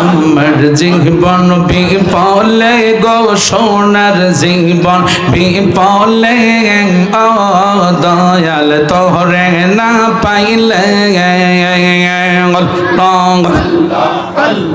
আমার জীবন বিপলে গো সোনার জীবন বিপলে ও দয়াল তোরে না পাইলে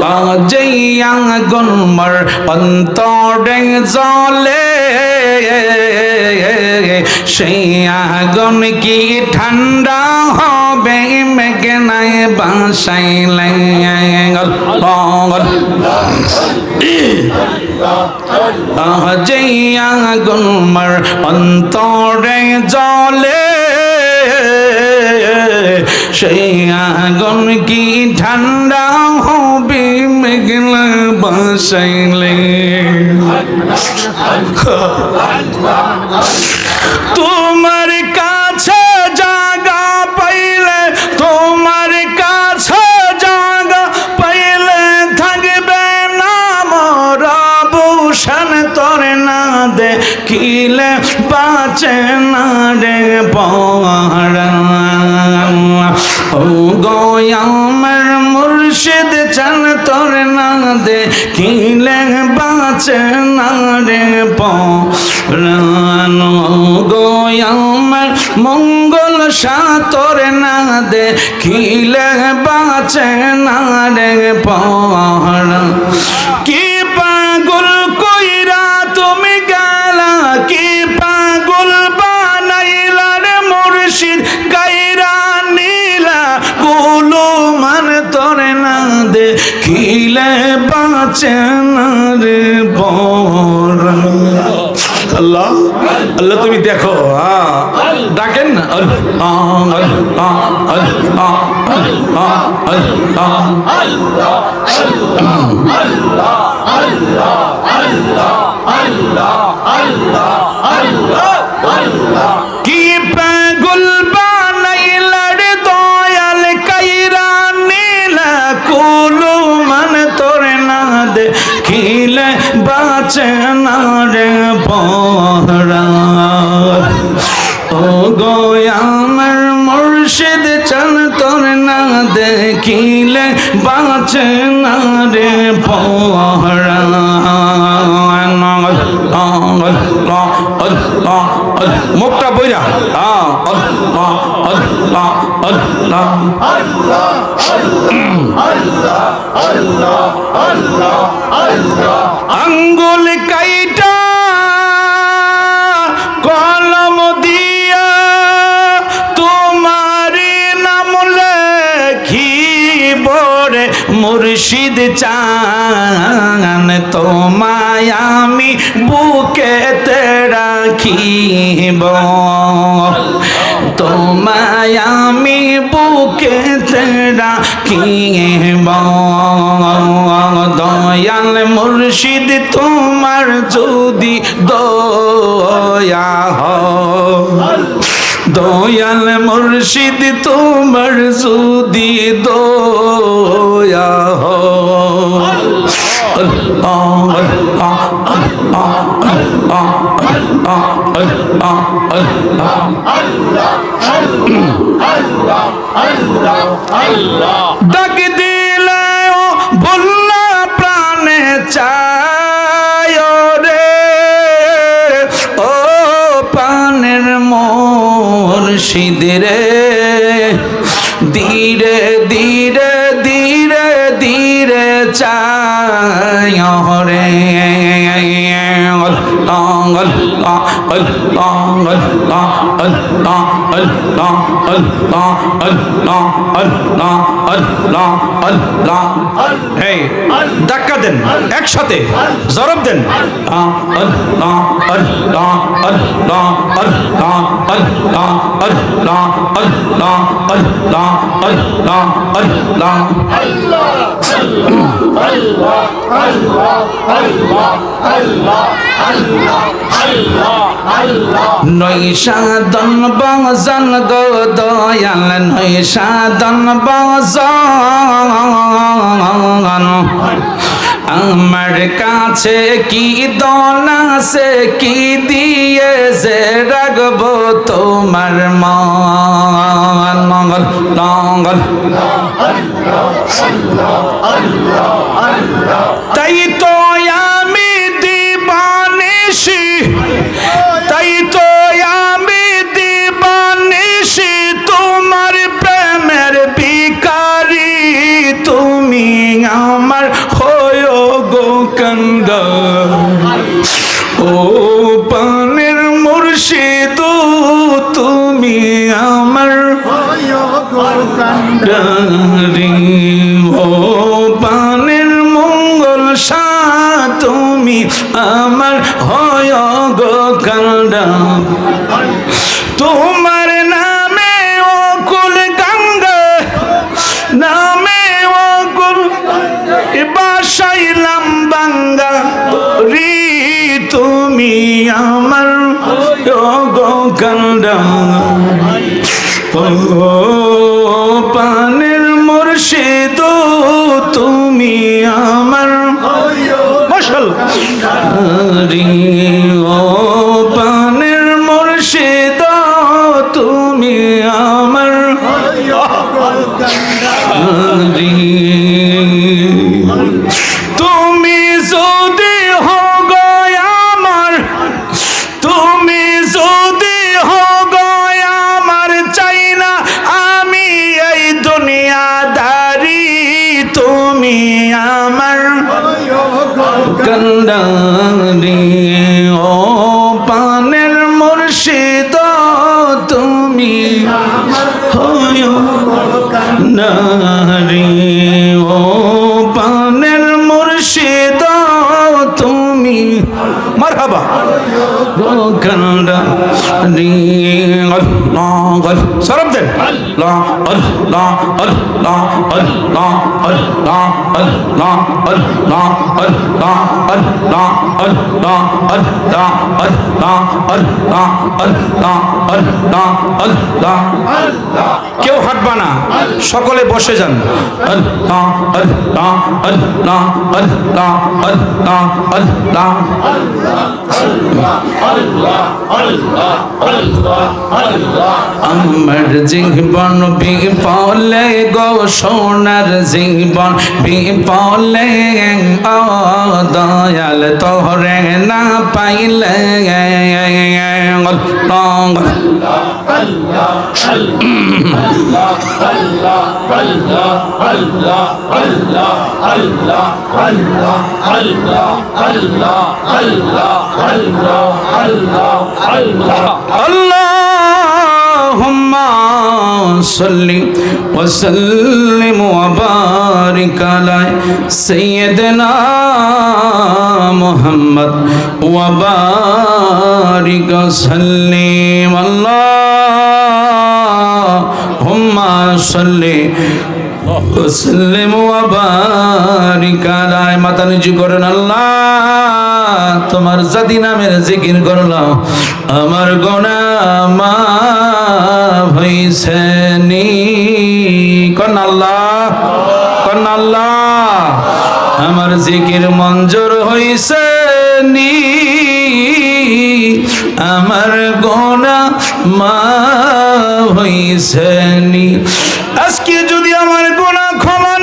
বাজইয়া গুনমর অন্তরে জলে সেই আগুন কি ঠান্ডা হবে মেঘনায় বাসাইলে বাজইয়া গুনমর অন্তরে জলে সেই আগুন কি ঠান্ডা বাসাইলে তোমার কাছে জাগা পাইলে, তোমার কাছে জাগা পাইলে থাকবে না মোরা ভূষণ তোর না দেখিলে বাঁচে না রে পড়া ও গোয়ামের বাঁচে না রে পড়ান গোয়ামের মঙ্গল সাতর না দে দেখিলে বাঁচে না রে পড়া কি পাগল কইরা তুমি গেলা, কি পাগল বানাইলা রে মুর্শিদ, কাইরা নীলা, গুলো মান তোরে না দেখিলে বাঁচে না রে আল্লাহ তুমি দেখো। ডাকেন কি বাঁচে না রে পহরা বাঁচে না রে পহরা মুখটা বইরা। আল্লাহ মুর্শিদ চান, তোমায় আমি বুকেতে রাখিব। তোমায় আমি বুকেতে রাখিব। দয়াল মুর্শিদ, তোমার যদি দয়া হয় দয়াল মুর্শিদ তোমার যদি দয়া ডাক দিলে বন্যা প্রাণে চায় মুর্শিদরে ধীরে ধীরে ধীরে ধীরে চায় রে অল অল আল্লাহ ধাক্কা দেন একসাথে জরব দেন Allah Allah Allah Allah নৈশাদন বাজন গো দয়াল নৈশাদন বাজন। আমার কাছে কি দনা সে কি দিয়ে যে রাখব তোমার মান? মঙ্গল মঙ্গল। তাই তো গো কন্দ। ও পানের মুর্শিদ, তুমি আমার ও পানের মঙ্গল সা, তুমি আমার হয় গো কান্দা। তোমার মুর্শিদ তুমি হয় নারী। ও পানের মুর্শিদ তুমি মারহাবা। আল্লাহ সরব দেন। আল্লাহ আল্লাহ। আল্লাহ আল্লাহ আল্লাহ আল্লাহ আল্লাহ আল্লাহ আল্লাহ আল্লাহ আল্লাহ আল্লাহ আল্লাহ আল্লাহ আল্লাহ আল্লাহ কেউ হাঁটবা না সকলে বসে যান। আল্লাহ আল্লাহ আল্লাহ আল্লাহ আল্লাহ আল্লাহ আমার জীবন বিপলে গো সোনার জীবন বিপলে ও দয়াল তোরে না পাইলে اللهم صلی وسلم وبارک علی سیدنا محمد وبارک سلیم اللہم صلی وسلم وبارک علی مطلع جو کرن اللہ তোমার জাতি নামের জিকির করলাম। আমার গোনা মা হইছে নি। কন আল্লাহ কন আল্লাহ। আমার জিকির মঞ্জুর হইছে নি। আমার গোনা মা হইছে নি। আজকে যদি আমার গোনা ক্ষমা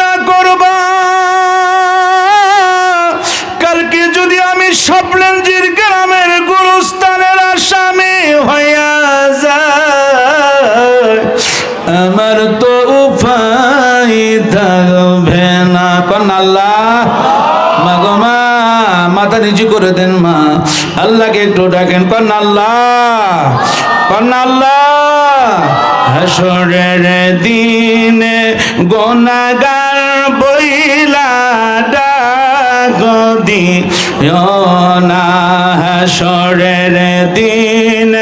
উপায় থাকবে না কন আল্লাহ মাগমা মাথা নিচু করে দেন মা। আল্লাহকে একটু ডাকেন কন আল্লাহ কন আল্লাহ। হাসরের দিনে গোনাগার বইলা ডাগদি না। হাসরের দিন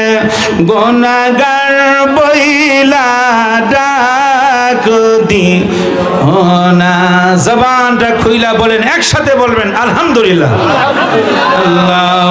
গোনাগার বইলা ডাকদি না জবানটা খুইলা বলেন একসাথে বলবেন আলহামদুলিল্লাহ। আল্লাহ